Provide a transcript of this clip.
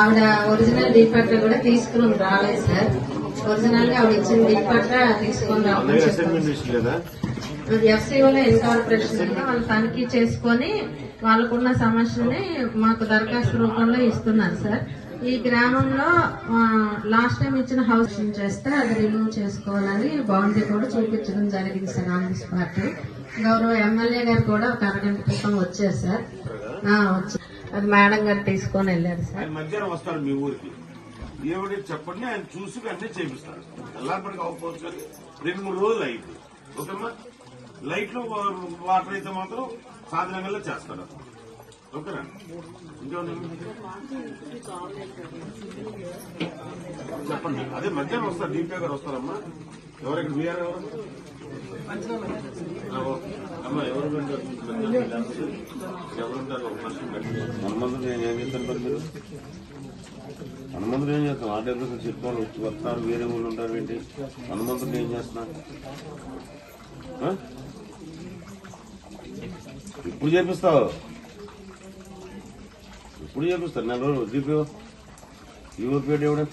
ఆవిడ ఒరిజినల్ డిపట్ట కూడా తీసుకుని రాలేదు సార్. ఒరిజినల్గా ఆవిడ ఇచ్చిన తీసుకొని చెప్పారు. అసైన్మెంట్ ఇష్టలేదా ఎఫ్సీఓలో ఇన్కార్పొరేషన్ వాళ్ళు తనిఖీ చేసుకొని వాళ్ళకున్న సమస్యని మాకు దరఖాస్తు రూపంలో ఇస్తున్నారు సార్. ఈ గ్రామంలో లాస్ట్ టైం ఇచ్చిన హౌస్ చేస్తే అది రిమూవ్ చేసుకోవాలని బౌండరీ కూడా చూపించడం జరిగింది సార్ కాంగ్రెస్ పార్టీ. గౌరవ ఎమ్మెల్యే గారు కూడా ఒక అరగంట క్రితం వచ్చారు సార్. వచ్చారు. అది మేడం గారు తీసుకొని వెళ్ళారు సార్. ఆయన మధ్యాహ్నం వస్తారు మీ ఊరికి. ఏమిటి చెప్పండి ఆయన చూసి అన్ని చేపిస్తారు ఎల్లాపటికి అవ్వకపోవచ్చు కానీ రెండు మూడు రోజులు అయింది ఓకేమ్మా లైట్లో వాటర్ అయితే మాత్రం సాధనంగా చేస్తారు ఓకేనా? ఇంకేమన్నా చెప్పండి. అదే మధ్యాహ్నం వస్తారు డీపీ గారు వస్తారమ్మా. ఎవరు ఇక్కడ? మీఆర్ ఎవరు? హనుమంతుడు నేను ఏం చేస్తాను మరి మీరు? హనుమంతుడు ఏం చేస్తాం ఆ డబ్బులు చెప్పుకోవాలి వచ్చి వస్తారు వేరే ఊళ్ళు ఉంటారు ఏంటి? హనుమంతుడు ఏం చేస్తున్నా ఇప్పుడు చేపిస్తావు. ఇప్పుడు చేపిస్తాను నెల రోజులు దీపం ఈ ఊరు ఎవడు?